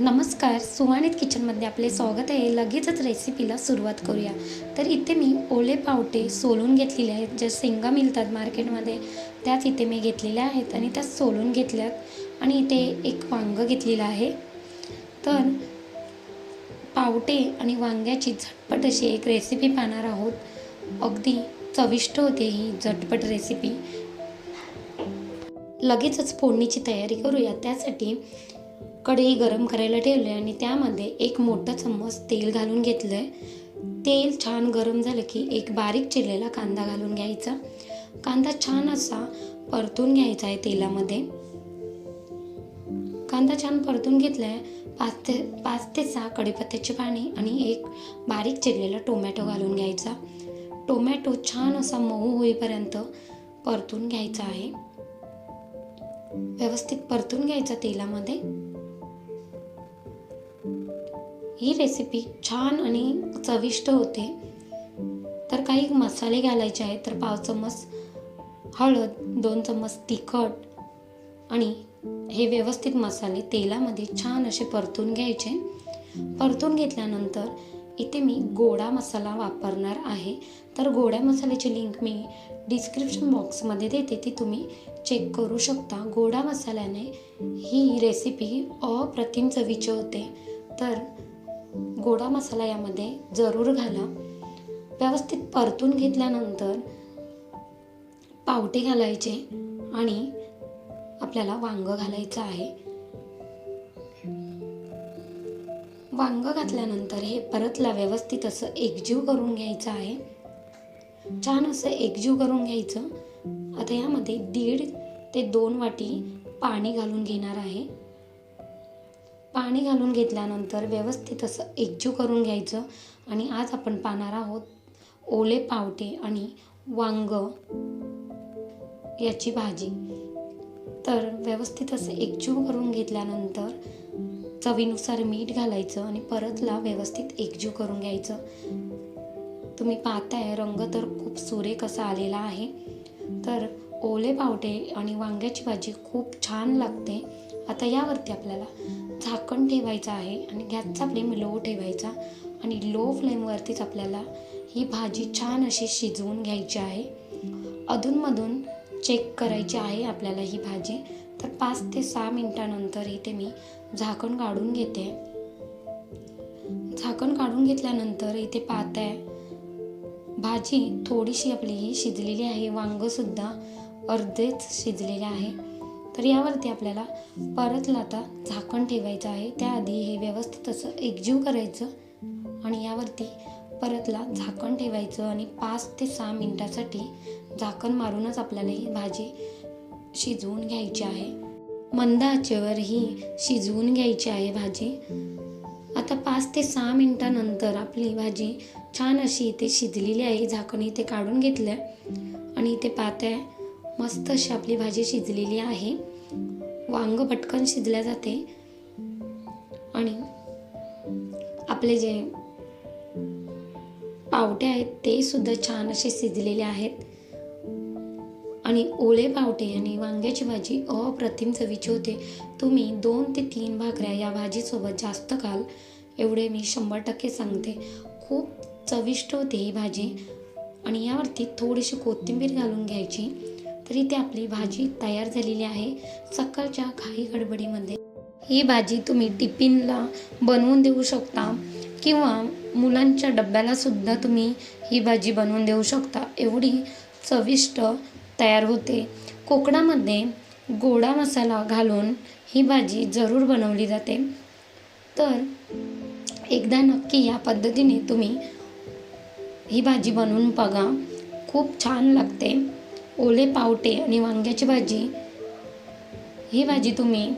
नमस्कार सुवाणित किचनमध्ये आपले स्वागत आहे. लगेचच रेसिपीला सुरुवात करूया. तर इथे मी ओले पावटे सोलून घेतलेले आहेत. ज्या शेंगा मिळतात मार्केटमध्ये त्याच इथे मी घेतलेल्या आहेत आणि त्या सोलून घेतल्यात आणि इथे एक वांगं घेतलेलं आहे. तर पावटे आणि वांग्याची झटपट अशी एक रेसिपी पाहणार आहोत. अगदी चविष्ट होते ही झटपट रेसिपी लगेचच फोडणीची तयारी करूया. त्यासाठी कढई गरम करायला ठेवली आणि त्यामध्ये एक मोठा चम्मच तेल घालून घेतलं आहे तेल छान गरम झालं की एक बारीक चिरलेला कांदा घालून घ्यायचा. कांदा छान असा परतून घ्यायचा आहे तेलामध्ये. कांदा छान परतून घेतला आहे पाच ते पाच ते सहा कढीपत्त्याची पाणी आणि एक बारीक चिरलेला टोमॅटो घालून घ्यायचा. टोमॅटो छान असा मऊ होईपर्यंत परतून घ्यायचा आहे. व्यवस्थित परतून घ्यायचा तेलामध्ये. ही रेसिपी छान आणि चविष्ट होते. तर काही मसाले घालायचे आहेत तर पाव चम्मच हळद दोन चम्मच तिखट आणि हे व्यवस्थित मसाले तेलामध्ये छान असे परतून घ्यायचे. परतून घेतल्यानंतर इथे मी गोडा मसाला वापरणार आहे. तर गोड्या मसाल्याची लिंक मी डिस्क्रिप्शन बॉक्समध्ये देते ती तुम्ही चेक करू शकता. गोडा मसाल्याने ही रेसिपी अप्रतिम चवीची होते. तर गोडा मसाला यामध्ये जरूर घाला. व्यवस्थित परतून घेतल्यानंतर पावटे घालायचे आणि आपल्याला वांग घालायचं आहे. वांग घातल्यानंतर हे परतला व्यवस्थित असं एकजीव करून घ्यायचं आहे. छान असं एकजीव करून घ्यायचं. आता यामध्ये दीड ते दोन वाटी पाणी घालून घेणार आहे. पाणी घालून घेतल्यानंतर व्यवस्थित असं एकजीव करून घ्यायचं. आणि आज आपण पाहणार आहोत ओले पावटे आणि वांग याची भाजी. तर व्यवस्थित असं एकजीव करून घेतल्यानंतर चवीनुसार मीठ घालायचं आणि परतला व्यवस्थित एकजीव करून घ्यायचं. तुम्ही पाहताय रंग तर खूप सुरेख असा आलेला आहे. तर ओले पावटे आणि वांग्याची भाजी खूप छान लागते. आता यावरती आपल्याला झाकण ठेवायचं आहे आणि गॅसचा फ्लेम लो ठेवायचा आणि लो फ्लेमवरतीच आपल्याला ही भाजी छान अशी शिजवून घ्यायची आहे. अधूनमधून चेक करायची आहे आपल्याला ही भाजी. तर पाच ते सहा मिनटानंतर इथे मी झाकण काढून घेते. झाकण काढून घेतल्यानंतर इथे पाहताय भाजी थोडीशी आपली ही शिजलेली आहे. वांगंसुद्धा अर्धेच शिजलेले आहे. तर यावरती आपल्याला परतला आता झाकण ठेवायचं आहे. त्याआधी हे व्यवस्थित असं एकजीव करायचं आणि यावरती परतला झाकण ठेवायचं आणि पाच ते सहा मिनटासाठी झाकण मारूनच आपल्याला ही भाजी शिजवून घ्यायची आहे. मंद आचेवर ही शिजवून घ्यायची आहे भाजी. आता पाच ते सहा मिनटानंतर आपली भाजी छान अशी इथे शिजलेली आहे. झाकण इथे काढून घेतलं आणि इथे आहे मस्त अशी आपली भाजी शिजलेली आहे. वांग पटकन शिजल्या जाते. आणि आपले जे पावटे आहेत ते सुद्धा छान असे शिजलेले आहेत. आणि ओले पावटे आणि वांग्याची भाजी अप्रतिम चवीची होते. तुम्ही दोन ते तीन भाकऱ्या या भाजीसोबत जास्त खाल. एवढे मी शंभर टक्के सांगते. खूप चविष्ट होते ही भाजी. आणि यावरती थोडीशी कोथिंबीर घालून घ्यायची. तर इथे आपली भाजी तयार झालेली आहे. सकाळच्या घाई गडबडीमध्ये. ही भाजी तुम्ही टिफिनला बनवून देऊ शकता किंवा मुलांच्या डब्याला सुद्धा तुम्ही ही भाजी बनवून देऊ शकता. एवढी चविष्ट तयार होते. कोकणामध्ये गोडा मसाला घालून ही भाजी जरूर बनवली जाते. तर एकदा नक्की या पद्धतीने तुम्ही ही भाजी बनवून बघा. खूप छान लागते. ओले पावटे आणि वांग्याची भाजी. ही भाजी तुम्ही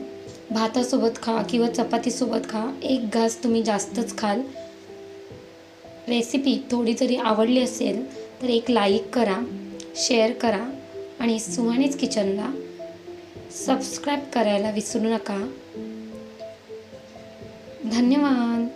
भातासोबत खा किंवा चपातीसोबत खा. एक घास तुम्ही जास्तच खाल. रेसिपी थोडी जरी आवडली असेल तर एक लाईक करा शेअर करा आणि सुहाणीच किचनला सबस्क्राईब करायला विसरू नका. धन्यवाद.